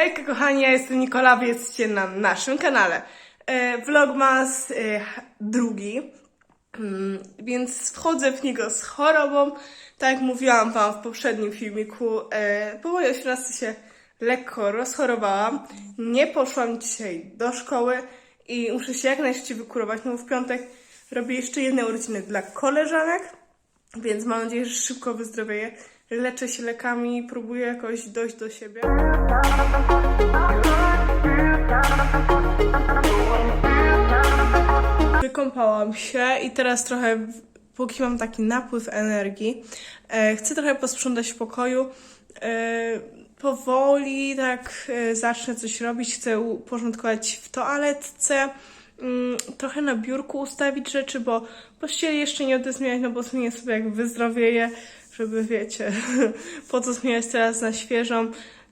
Hejka kochani, ja jestem Nikola, jesteście na naszym kanale. E, Vlogmas e, drugi, Mm, więc wchodzę w niego z chorobą. Tak jak mówiłam wam w poprzednim filmiku, e, powoli o 18 się lekko rozchorowałam. Nie poszłam dzisiaj do szkoły i muszę się jak najszybciej wykurować, no bo w piątek robię jeszcze jedne urodziny dla koleżanek. Więc mam nadzieję, że szybko wyzdrowieję. Leczę się lekami, próbuję jakoś dojść do siebie. Wykąpałam się i teraz trochę, póki mam taki napływ energii, e, chcę trochę posprzątać w pokoju. E, powoli tak e, zacznę coś robić, chcę uporządkować w toaletce, mm, trochę na biurku ustawić rzeczy, bo pościeli jeszcze nie będę zmieniać, no bo zmienię sobie jak wyzdrowieję, żeby wiecie, po co zmieniać teraz na świeżą,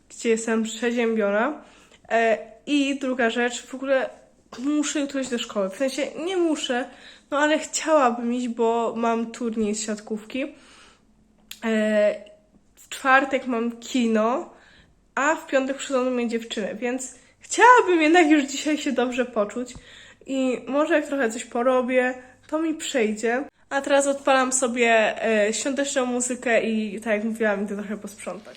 gdzie jestem przeziębiona. E, I druga rzecz, w ogóle muszę jutro iść do szkoły. W sensie nie muszę, no ale chciałabym iść, bo mam turniej z siatkówki. E, w czwartek mam kino, a w piątek przychodzą mnie dziewczyny, więc chciałabym jednak już dzisiaj się dobrze poczuć i może jak trochę coś porobię, to mi przejdzie. A teraz odpalam sobie e, świąteczną muzykę i tak jak mówiłam, idę trochę posprzątać.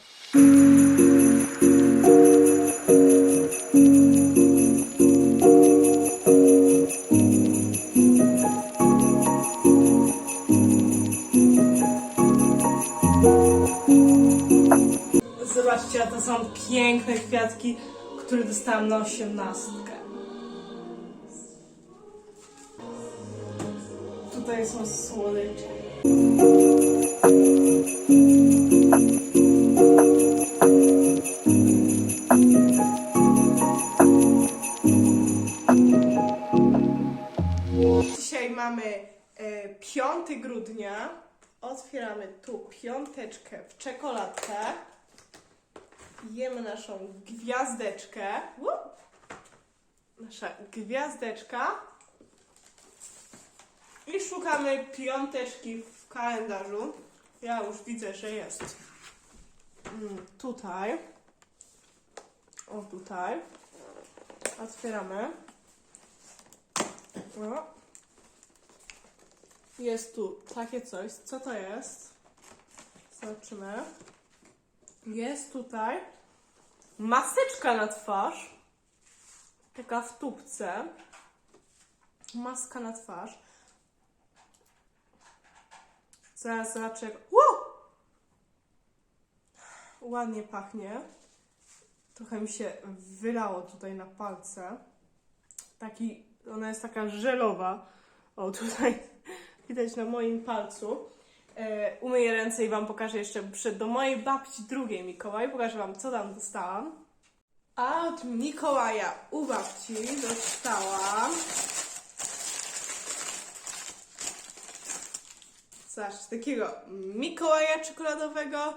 Zobaczcie, to są piękne kwiatki, które dostałam na osiemnastkę. Tutaj są słodycze. Dzisiaj mamy e, 5 grudnia. Otwieramy tu piąteczkę w czekoladkę. Jemy naszą gwiazdeczkę. Nasza gwiazdeczka. I szukamy piąteczki w kalendarzu. Ja już widzę, że jest. Mm, tutaj. O, tutaj. Otwieramy. O. Jest tu takie coś. Co to jest? Zobaczymy. Jest tutaj maseczka na twarz. Taka w tubce. Maska na twarz. Zaraz jak- Ło! Ładnie pachnie. Trochę mi się wylało tutaj na palce. Taki, ona jest taka żelowa. O, tutaj widać na moim palcu. E, umyję ręce i Wam pokażę jeszcze przed do mojej babci drugiej Mikołaj. Pokażę Wam, co tam dostałam. A od Mikołaja u babci dostałam. Takiego Mikołaja czekoladowego.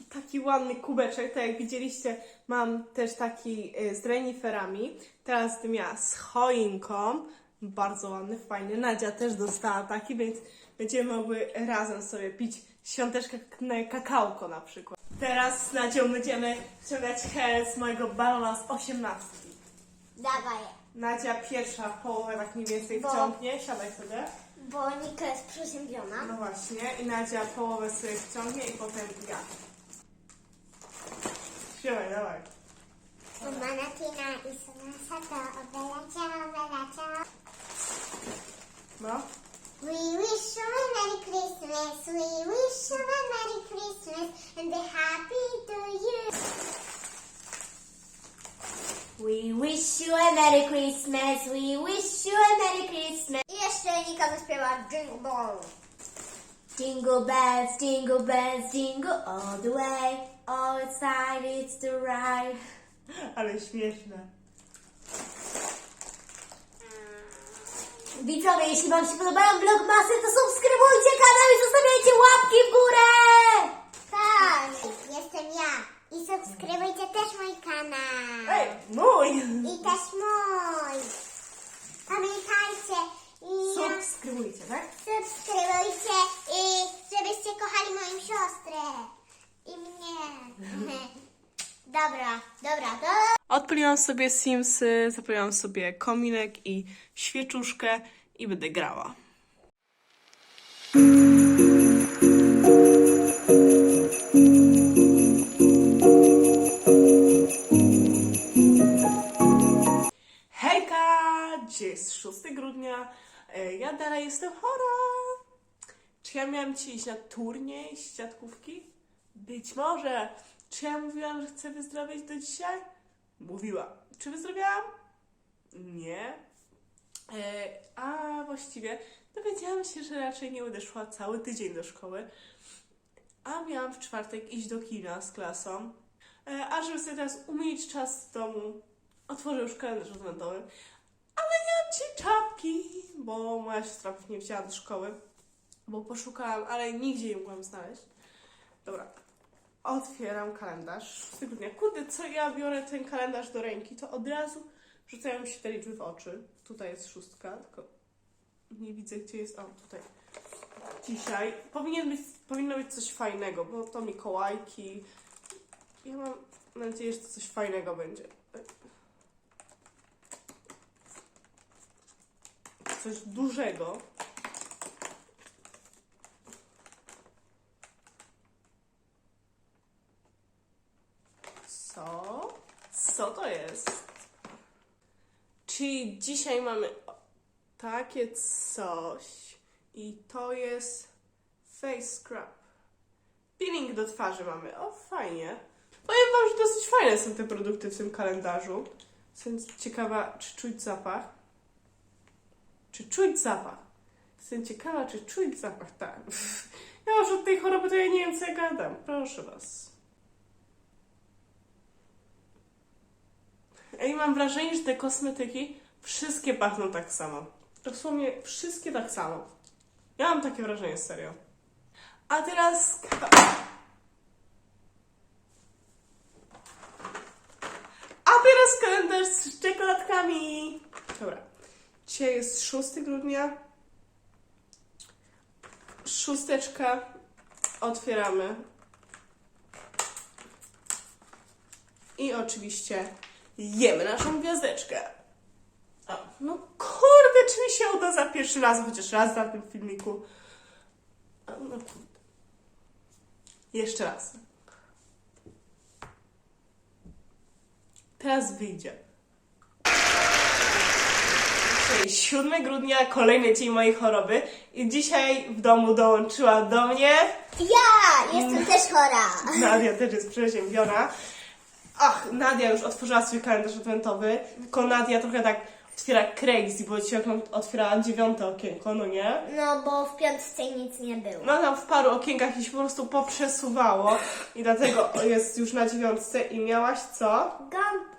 i Taki ładny kubeczek, tak jak widzieliście, mam też taki y, z reniferami. Teraz tym ja z choinką. Bardzo ładny, fajny. Nadzia też dostała taki, więc będziemy mogły razem sobie pić świąteczkę kakałko na przykład. Teraz z Nadzią będziemy ściągać hel z mojego balona z osiemnastki. Dawaj, Nadzia pierwsza połowę tak mniej więcej Bo- wciągnie, siadaj sobie. Bo Nika jest przeziębiona. No właśnie, i Nadzia połowę sobie wciągnie i potem ja. Śpiewaj, dawaj. Mama Tina i Sonasa to obelacia, obelacia. No. We wish you a Merry Christmas, we wish you a Merry Christmas and a Happy to you. We wish you a Merry Christmas, we wish you a Merry Christmas. I jeszcze Nika zaśpiewa Jingle Ball. Jingle bells, jingle bells, jingle all the way. All inside it's the ride. Ale śmieszne. Widzowie, jeśli wam się podobają vlogmasy, to subskrybujcie kanał i zostawiajcie łapki w górę! Tak, jestem ja. I subskrybujcie też mój kanał. Ej, mój! I też mój. Pamiętajcie. I Subskrybujcie, tak? subskrybujcie i żebyście kochali moją siostrę. I mnie. Dobra, dobra, dobra. Odpaliłam sobie Simsy, zapaliłam sobie kominek i świeczuszkę i będę grała. Jest 6 grudnia. E, Ja dalej jestem chora. Czy ja miałam ci iść na turniej z siatkówki? Być może. Czy ja mówiłam, że chcę wyzdrowieć do dzisiaj? Mówiła. Czy wyzdrowiałam? Nie. E, a właściwie dowiedziałam się, że raczej nie będę cały tydzień do szkoły. A miałam w czwartek iść do kina z klasą. E, a żeby sobie teraz umilić czas w domu, otworzę już kalendarz adwentowy. Bo moja siostra nie wzięła do szkoły. Bo poszukałam, ale nigdzie nie mogłam znaleźć. Dobra, otwieram kalendarz. Z tego dnia, kurde, co ja biorę ten kalendarz do ręki, to od razu rzucają mi się te liczby w oczy. Tutaj jest szóstka, tylko nie widzę, gdzie jest. O, tutaj. Dzisiaj powinien być, powinno być coś fajnego, bo to Mikołajki. Ja mam nadzieję, że to coś fajnego będzie. Coś dużego. Co? Co to jest? Czyli dzisiaj mamy takie coś i to jest face scrub. Peeling do twarzy mamy. O, fajnie. Powiem wam, że dosyć fajne są te produkty w tym kalendarzu. Jestem ciekawa, czy czuć zapach. Czy czuć zapach? Jestem ciekawa, czy czuć zapach. Tak. Ja już od tej choroby to ja nie wiem, co ja gadam. Proszę was. Ej, mam wrażenie, że te kosmetyki wszystkie pachną tak samo. Dosłownie wszystkie tak samo. Ja mam takie wrażenie, serio. A teraz... A teraz kalendarz z czekoladkami. Dobra. Dzisiaj jest 6 grudnia. Szósteczka. Otwieramy. I oczywiście jemy naszą gwiazdeczkę. O, no kurde, czy mi się uda za pierwszy raz, chociaż raz na tym filmiku. No kurde. Jeszcze raz. Teraz wyjdzie. Dzisiaj 7 grudnia, kolejny dzień mojej choroby i dzisiaj w domu dołączyła do mnie Ja jestem też chora. Nadia też jest przeziębiona. Ach, Nadia już otworzyła swój kalendarz adwentowy, tylko Nadia trochę tak otwiera crazy, bo dzisiaj otwierała dziewiąte okienko, no nie? No bo w piątce nic nie było. No tam w paru okienkach się po prostu poprzesuwało i dlatego jest już na dziewiątce i miałaś co?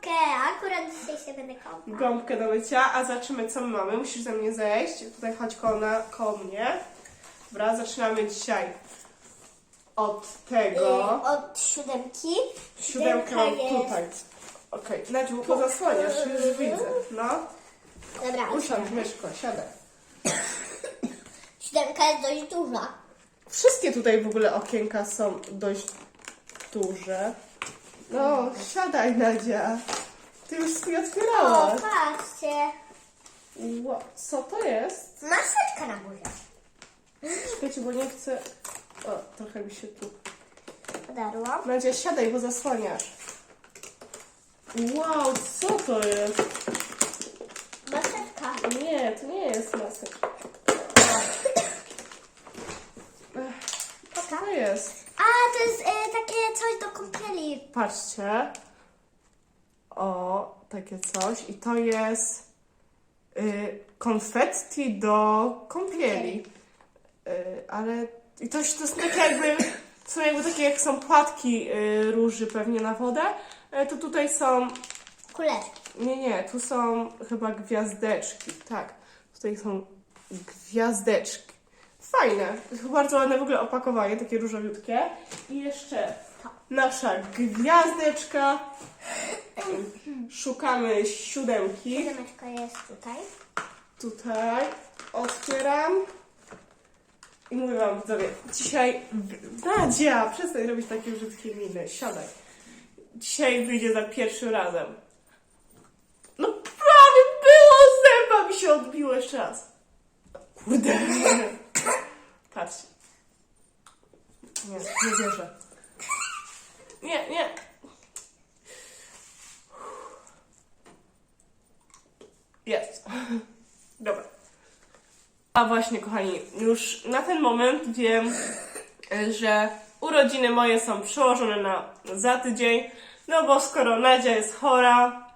Gąbkę, akurat dzisiaj się będę kąpać. Gąbkę do mycia, a zobaczymy co my mamy. Musisz ze mnie zejść, tutaj chodź koło, na, koło mnie. Dobra, zaczynamy dzisiaj od tego. Od siódemki. Siódemkę mam jest- tutaj. Okej, Nadziu, bo zasłaniasz, już widzę. No, Dobra, usiądź, myszko, siadaj. siódemka jest dość duża. Wszystkie tutaj w ogóle okienka są dość duże. No, siadaj, Nadzia. Ty już swój O, otwierałaś. patrzcie. Ło, co to jest? Maseczka na buzie. Czekajcie, bo nie chcę... O, trochę mi się tu... Podarłam. Nadzia, siadaj, bo zasłaniasz. Wow, co to jest? Maseczka. Nie, to nie jest maseczka. Ech, Co to jest? A, to jest e, takie coś do kąpieli. Patrzcie. O, takie coś. I to jest y, konfetti do kąpieli. Y, ale i to, to jest takie jakby, są jakby takie jak są płatki y, róży pewnie na wodę. Y, to tutaj są, Kuleczki. nie, nie, tu są chyba gwiazdeczki. Tak, tutaj są gwiazdeczki. Fajne. Bardzo ładne w ogóle opakowanie, takie różowiutkie. I jeszcze nasza gwiazdeczka. Szukamy siódemki. Siódemeczka jest tutaj. Tutaj otwieram. I mówię wam widzowie, dzisiaj... Nadzia, przestań robić takie brzydkie miny. Siadaj. Dzisiaj wyjdzie za pierwszym razem. No prawie było! Zęba mi się odbiło jeszcze raz. Kurde. Patrzcie. Nie, nie wierzę. Nie, nie. Jest. Dobra. A właśnie, kochani, już na ten moment wiem, że urodziny moje są przełożone na za tydzień, no bo skoro Nadzia jest chora,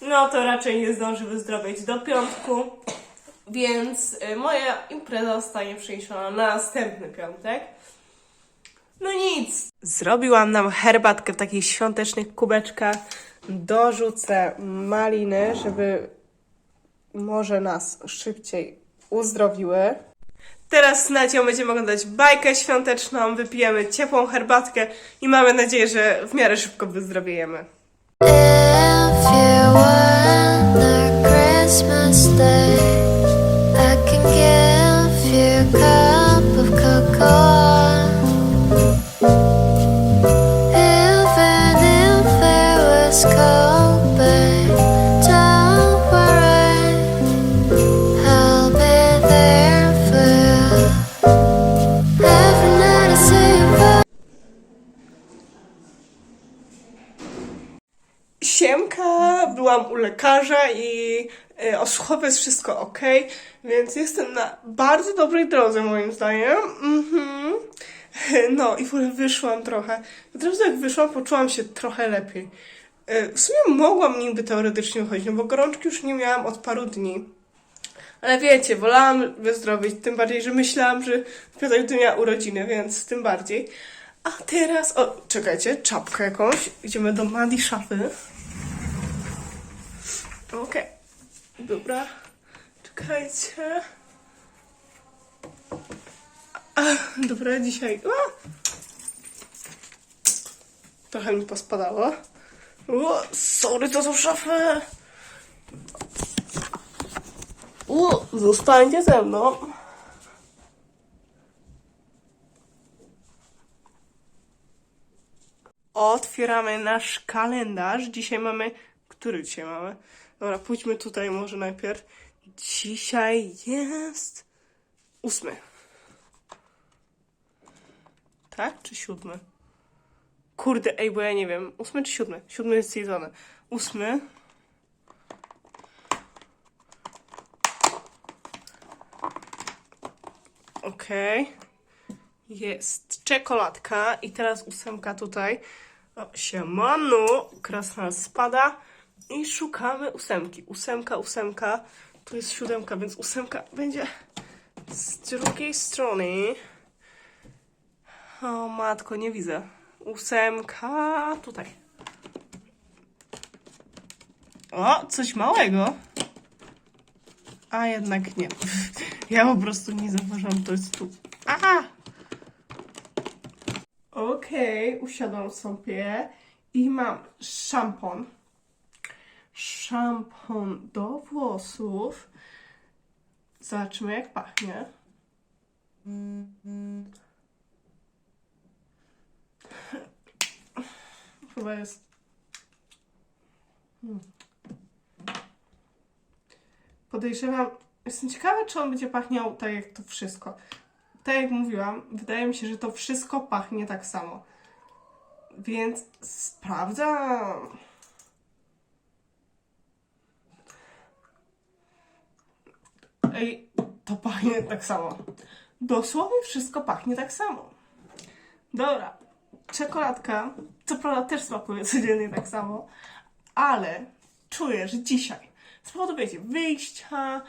no to raczej nie zdąży wyzdrowieć do piątku, więc y, moja impreza zostanie przeniesiona na następny piątek. No nic. Zrobiłam nam herbatkę w takich świątecznych kubeczkach. Dorzucę maliny, żeby może nas szybciej uzdrowiły. Teraz z Nadzią będziemy oglądać bajkę świąteczną, wypijemy ciepłą herbatkę i mamy nadzieję, że w miarę szybko wyzdrowiejemy. If you were the Christmas day, byłam u lekarza i y, o słuchowie jest wszystko ok, więc jestem na bardzo dobrej drodze moim zdaniem. Mhm. No i w ogóle wyszłam trochę. Od razu jak wyszłam, poczułam się trochę lepiej. Y, W sumie mogłam niby teoretycznie chodzić, no bo gorączki już nie miałam od paru dni. Ale wiecie, wolałam wyzdrowieć, tym bardziej, że myślałam, że w piątek będę miała urodziny, więc tym bardziej. A teraz, o, czekajcie, czapkę jakąś. Idziemy do Madi szafy. Okej, dobra. Czekajcie. Dobra, dzisiaj. A! Trochę mi pospadało. O, sorry, to są szafy. O, zostańcie ze mną. Otwieramy nasz kalendarz. Dzisiaj mamy. Który dzisiaj mamy? Dobra, pójdźmy tutaj może najpierw. Dzisiaj jest. Ósmy. Tak? Czy siódmy? Kurde, ej, bo ja nie wiem. Ósmy czy siódmy? Siódmy jest zjedzony. Ósmy. Okej. Jest czekoladka i teraz ósemka tutaj. O, siemano, krasna spada i szukamy ósemki. Ósemka, ósemka, tu jest siódemka, więc ósemka będzie z drugiej strony. O matko, nie widzę. Ósemka tutaj. O, coś małego. A jednak nie. Ja po prostu nie zauważyłam, to jest tu. Aha! Okej, usiadłam sobie i mam szampon. Szampon do włosów. Zobaczmy, jak pachnie. Chyba jest. Hmm. Podejrzewam. Jestem ciekawa, czy on będzie pachniał tak jak to wszystko tak jak mówiłam, wydaje mi się, że to wszystko pachnie tak samo. Więc sprawdzam. To pachnie tak samo. Dosłownie wszystko pachnie tak samo. Dobra, czekoladka, co prawda też smakuje codziennie tak samo, ale czuję, że dzisiaj z powodu, wiecie, wyjścia,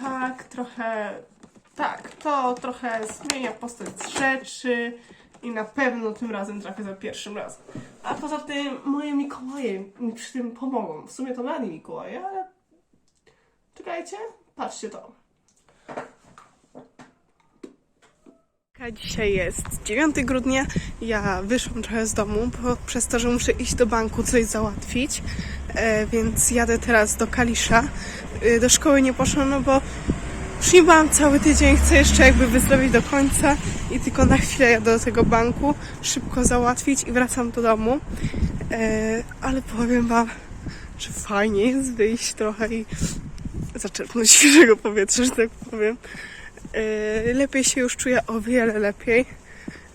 tak, trochę, tak, to trochę zmienia postać rzeczy i na pewno tym razem trafię za pierwszym razem. A poza tym moje Mikołaje mi przy tym pomogą. W sumie to Nani Mikołaje, ale czekajcie, patrzcie to. Dzisiaj jest 9 grudnia. Ja wyszłam trochę z domu, bo przez to, że muszę iść do banku coś załatwić, e, więc jadę teraz do Kalisza. E, do szkoły nie poszłam, no bo byłam cały tydzień, chcę jeszcze jakby wyzdrowić do końca i tylko na chwilę jadę do tego banku, szybko załatwić i wracam do domu. E, ale powiem wam, że fajnie jest wyjść trochę i zaczerpnąć świeżego powietrza, że tak powiem. E, lepiej się już czuję, o wiele lepiej.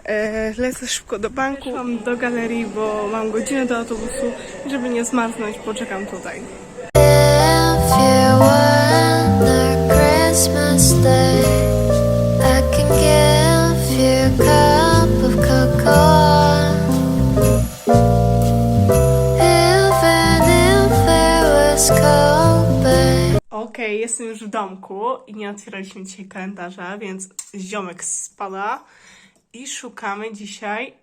E, lecę szybko do banku, mam do galerii, bo mam godzinę do autobusu. Żeby nie zmarznąć, poczekam tutaj. If you want a Christmas day, jestem już w domku i nie otwieraliśmy dzisiaj kalendarza, więc ziomek spada i szukamy dzisiaj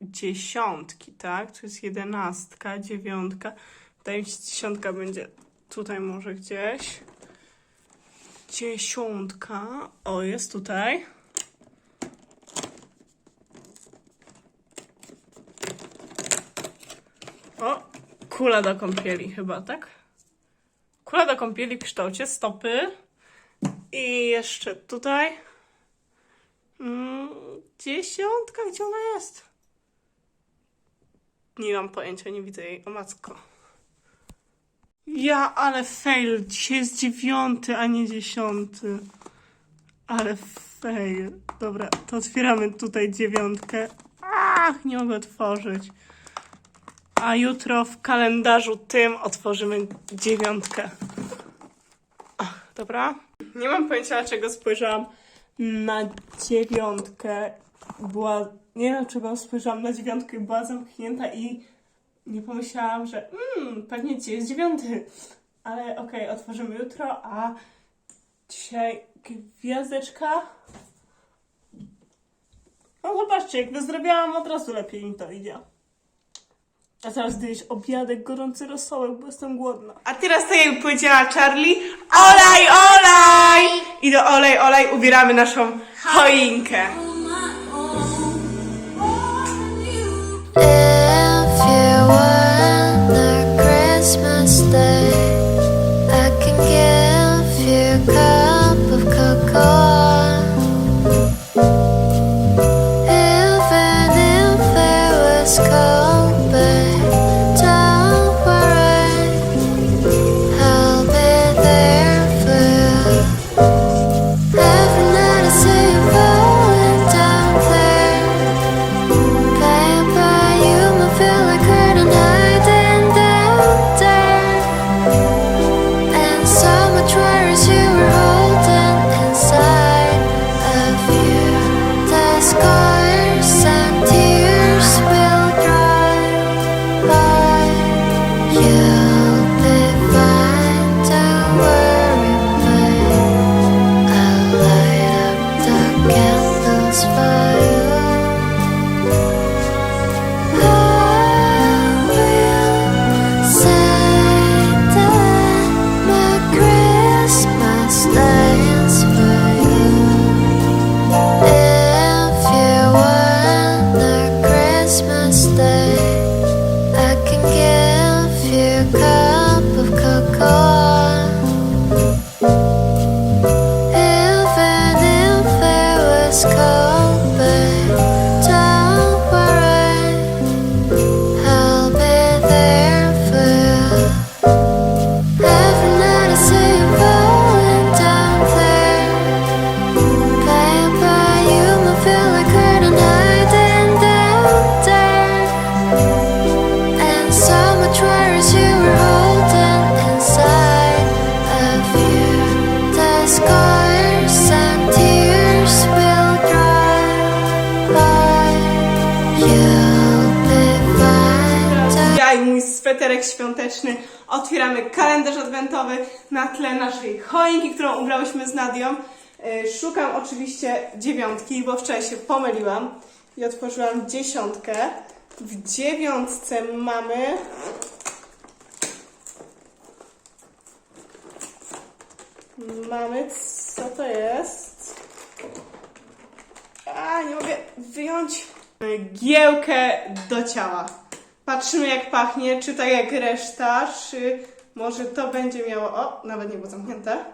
dziesiątki, tak? Tu jest jedenastka, dziewiątka. Wydaje mi się, dziesiątka będzie tutaj może gdzieś. Dziesiątka. O, jest tutaj. O, kula do kąpieli chyba, tak? Kula kąpieli w kształcie stopy. I jeszcze tutaj. Mm, dziesiątka, gdzie ona jest? Nie mam pojęcia, nie widzę jej. O macko. Ja, ale fail. Dzisiaj jest dziewiąty, a nie dziesiąty. Ale fail. Dobra, to otwieramy tutaj dziewiątkę. Ach, nie mogę otworzyć. A jutro w kalendarzu tym otworzymy dziewiątkę. Ach, dobra. Nie mam pojęcia, dlaczego spojrzałam na dziewiątkę. Była. Nie wiem, dlaczego spojrzałam na dziewiątkę była zamknięta i nie pomyślałam, że mm, pewnie dzisiaj jest dziewiąty. Ale okej, otworzymy jutro, a dzisiaj gwiazdeczka. No zobaczcie, jak wyzdrowiałam, od razu lepiej mi to idzie. A teraz jest obiadek, gorący rosołek, bo jestem głodna. A teraz, tak jak powiedziała Charlie, olaj, olaj! I do olej, olej ubieramy naszą choinkę. Otwieramy kalendarz adwentowy na tle naszej choinki, którą ubrałyśmy z Nadią. E, Szukam oczywiście dziewiątki, bo wczoraj się pomyliłam i otworzyłam dziesiątkę. W dziewiątce mamy Mamy, co to jest? A, nie mogę wyjąć. Giełkę do ciała. Patrzymy jak pachnie, czy tak jak reszta, czy może to będzie miało... O, nawet nie było zamknięte.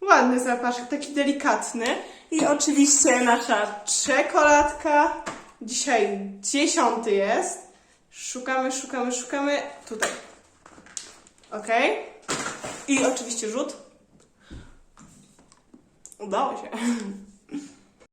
Ładny zapaszek, taki delikatny. I oczywiście nasza czekoladka. Dzisiaj dziesiąty jest. Szukamy, szukamy, szukamy. Tutaj. Ok. I oczywiście rzut. Udało się.